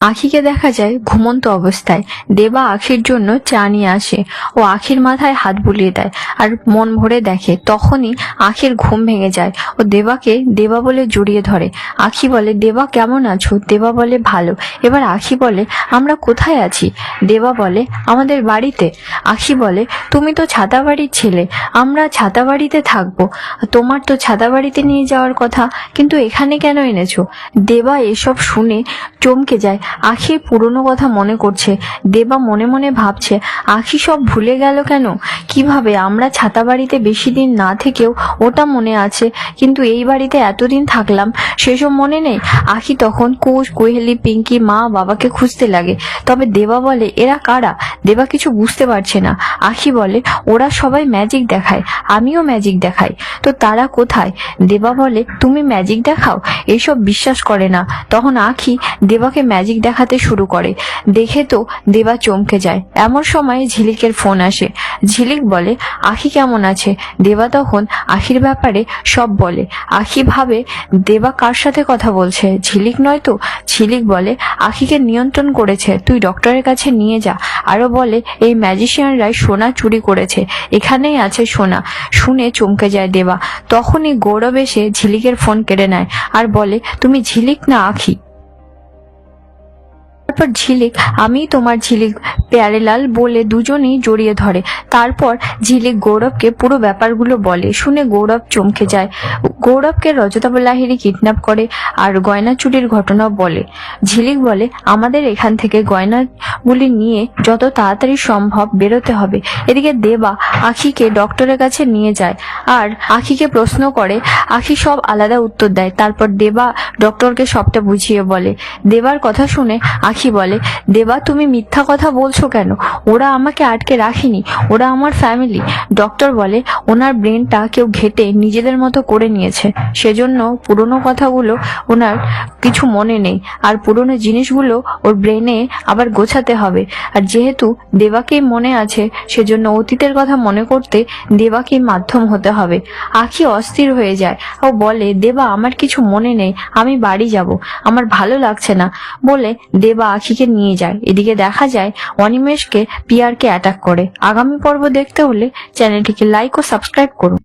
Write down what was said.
আখিকে দেখা যায় ঘুমন্ত অবস্থায়। দেবা আখির জন্য চা নিয়ে আসে ও আখির মাথায় হাত বুলিয়ে দেয় আর মন ভরে দেখে। তখনই আখির ঘুম ভেঙে যায় ও দেবাকে দেবা বলে জড়িয়ে ধরে। আখি বলে, দেবা, কেমন আছো? দেবা বলে, ভালো। এবার আখি বলে, আমরা কোথায় আছি? দেবা বলে, আমাদের বাড়িতে। আখি বলে, তুমি তো ছাতা বাড়ির ছেলে, আমরা ছাতা বাড়িতে থাকব। তোমার তো ছাতা বাড়িতে নিয়ে যাওয়ার কথা, কিন্তু এখানে কেন এনেছো? দেবা এসব শুনে চমকে যায়। আখি পুরনো কথা মনে করছে। দেবা মনে মনে ভাবছে, আখি সব ভুলে গেল কেন? কীভাবে? আমরা ছাতা বাড়িতে বেশি দিন না থেকেও ওটা মনে আছে, কিন্তু এই বাড়িতে এতদিন থাকলাম, সেসব মনে নেই? আখি তখন কোষ কোহেলি পিঙ্কি, মা, বাবাকে খুঁজতে লাগে। তবে দেবা বলে, এরা কারা? দেবা কিছু বুঝতে পারছে না। আখি বলে, ওরা সবাই ম্যাজিক দেখায়, আমিও ম্যাজিক দেখাই। তো তারা কোথায়? দেবা বলে, তুমি ম্যাজিক দেখাও? এসব বিশ্বাস করে না। তখন আখি দেবাকে ম্যাজিক দেখাতে শুরু করে। দেখে তো দেবা চমকে যায়। এমন সময় ঝিলিকের ফোন আসে। ঝিলিক বলে, আখি কেমন আছে? দেবা তখন আখির ব্যাপারে সব বলে। আখি ভাবে, দেবা কার সাথে কথা বলছে? ঝিলিক নয় তো? ঝিলিক বলে, আখিকে নিয়ন্ত্রণ করেছে। তুই ডক্টরের কাছে নিয়ে যা। আরও বলে, এই ম্যাজিশিয়ানরাই সোনা চুরি করেছে। এখানেই আছে সোনা। শুনে চমকে যায় দেবা। তখনই গৌরব এসে ঝিলিকের ফোন কেড়ে নেয় আর বলে, তুমি ঝিলিক না আখি? তারপর ঝিলিক আমি তোমার ঝিলিক প্যারেলাল বলে দুজনেই জড়িয়ে ধরে। তারপর ঝিলিক গৌরবকে পুরো ব্যাপারগুলো বলে। শুনে গৌরব চমকে যায়। গৌরবকে রজতাব লাহিরি কিডন্যাপ করে আর গয়না চুরির ঘটনা বলে। ঝিলিক বলে, আমাদের এখান থেকে গয়নাগুলি নিয়ে যত তাড়াতাড়ি সম্ভব বেরোতে হবে। এদিকে দেবা আখিকে ডক্টরের কাছে নিয়ে যায় আর আখিকে প্রশ্ন করে, আখি সব আলাদা উত্তর দেয়। তারপর দেবা ডক্টরকে সবটা বুঝিয়ে বলে। দেবার কথা শুনে আখি বলে? দেবা, তুমি মিথ্যা কথা বলছো কেন? ওরা আমাকে আটকে রাখেনি। ওরা আমার ফ্যামিলি ডক্টর বলে, ওনার ব্রেনটা কেউ ঘেটে নিজেদের মতো করে নিয়েছে। সেজন্য পুরনো কথাগুলো ওনার কিছু মনে নেই। আর পুরনো জিনিসগুলো ওর ব্রেনে আবার গোছাতে হবে। আর যেহেতু দেবাকেই মনে আছে, সেজন্য অতীতের কথা মনে করতে দেবাকেই মাধ্যম হতে হবে। আখি অস্থির হয়ে যায়। ও বলে, দেবা, আমার কিছু মনে নেই। আমি বাড়ি যাব। আমার ভালো লাগছে না। বলে, দেবা আখিকে নিয়ে যায়। এদিকে দেখা যায় অনিমেষকে পিয়ারকে অ্যাটাক করে। আগামী পর্ব দেখতে হলে চ্যানেলটিকে লাইক ও সাবস্ক্রাইব করুন।